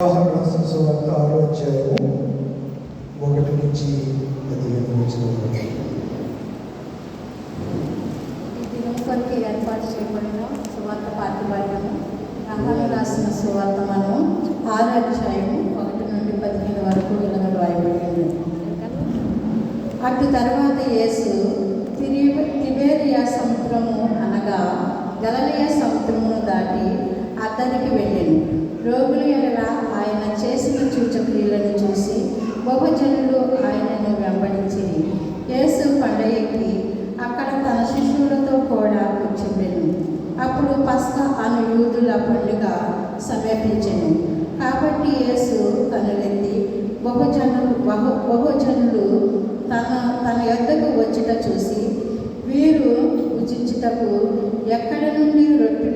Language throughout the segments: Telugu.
రాసిన సువార్త ఆరో అధ్యాయము ఒకటి నుంచి పదిహేను వచ్చిన కొరకు ఏర్పాటు చేయబడిన సువార్త పాఠ్యభాగము రహాలు రాసిన సువార్త మనం ఆరు అధ్యాయము ఒకటి నుండి పదిహేను వరకు ఇలాగ రాయబడింది అటు తర్వాత యేసు తిరిగి తిబేరియా సముద్రము అతనికి వెళ్ళాను. రోగుల ఎడల ఆయన చేసిన సూచక్రియలను చూసి బహుజనులు ఆయనను వెంబడించి యేసు కొండ ఎక్కి అక్కడ తన శిష్యులతో కూడా కూర్చుండెను. అప్పుడు పస్త అను యూదుల పండుగ సమర్పించను కాబట్టి యేసు కనులెత్తి బహుజనులు బహు బహుజనులు తన తన యొద్దకు వచ్చుట చూసి వీరు భుజించుటకు ఎక్కడ నుండి రొట్టె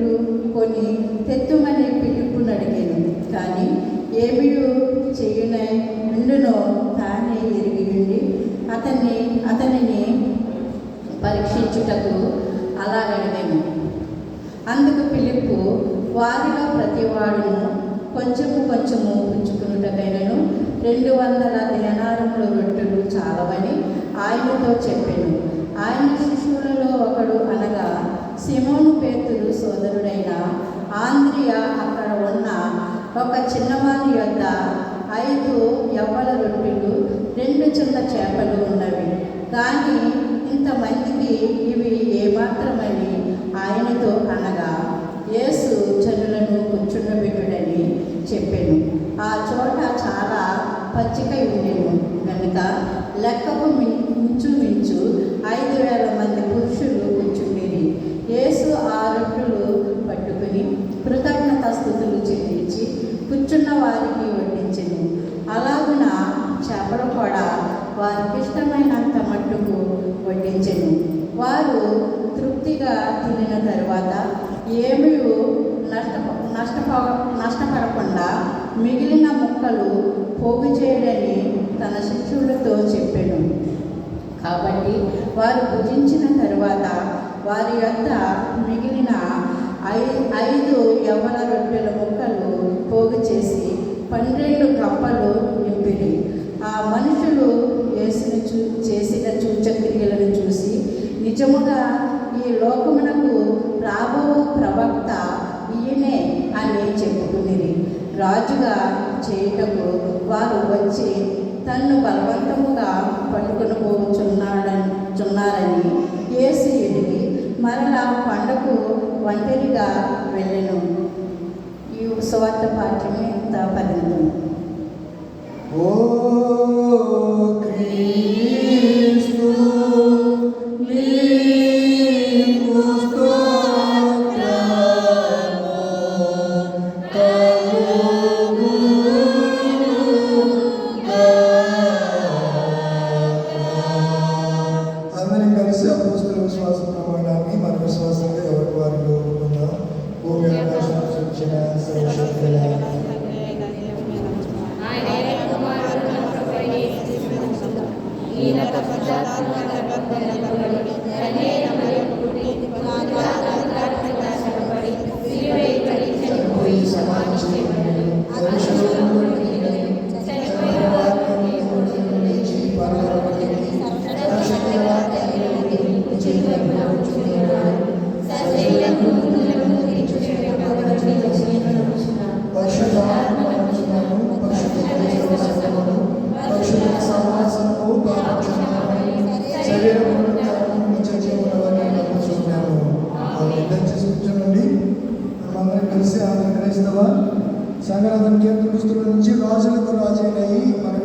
పరీక్షించుటకు అలాగడిగాను అందుకు పిలుపు వారిలో ప్రతివాడును కొంచెము కొంచెము పుచ్చుకున్నటకైనను రెండు వందల దినారముల రొట్టెలు చాలవని ఆయనతో చెప్పాను. ఆయన శిష్యులలో ఒకడు అనగా సిమోను పేతులు సోదరుడైన ఆంద్రియా అక్కడ ఉన్న ఒక చిన్నవాని యొద్ద ఐదు ఎవ్వల రొట్టెలు రెండు చిన్న చేపలు ఉన్నవి. కానీ ఇంత ఇవి ఏమాత్రమని ఆయనతో అనగా యేసు జనులను కూర్చుండబెట్టుడని చెప్పాను ఆ చోట చాలా పచ్చికై ఉండేను కనుక లెక్కకు మించు మించు ఐదు వేల మంది పురుషులు కూర్చుండేది యేసు ఆ రొట్టెలు పట్టుకుని కృతజ్ఞత స్థుతులు చెల్లించి కూర్చున్న వారికి వడ్డించను. అలాగున చేపలు కూడా వారికి ఇష్టమైనంత మట్టుకు వడ్డించను. వారు తృప్తిగా తినిన తర్వాత ఏమీ నష్ట నష్టపో నష్టపడకుండా మిగిలిన ముక్కలు పోగు చేయడని తన శిష్యులతో చెప్పాను. కాబట్టి వారు భుజించిన తరువాత వారి యొద్ద మిగిలిన ఐ ఐదు యవ్వన రొట్టెల ముక్కలు పోగు చేసి పన్నెండు కప్పలు నింపిరి. ఆ మనుషులు వేసిన చూ చేసిన సూచక్రియలను చూసి నిజముగా ఈ లోకమునకు రాబో ప్రవక్త ఈయనే అని చెప్పుకునేది రాజుగా చేయుటకు వారు వచ్చి తన్ను బలవంతముగా పట్టుకుని పోచున్నాడని చున్నారని ఏసి ఎడిగి మరలా పండకు ఒంటరిగా వెళ్ళను. ఈ సువార్త పాఠ్యమే పరిమితం? విశ్వాస ప్రమాణాన్ని మన విశ్వాసంగా ఎవరి వారిలో ఉందాం భూమి ఆకాశం సృష్టించిన సర్వశక్తుల సంగరాధన కేంద్ర పుస్తకం నుంచి రాజులకు రాజైనయి మన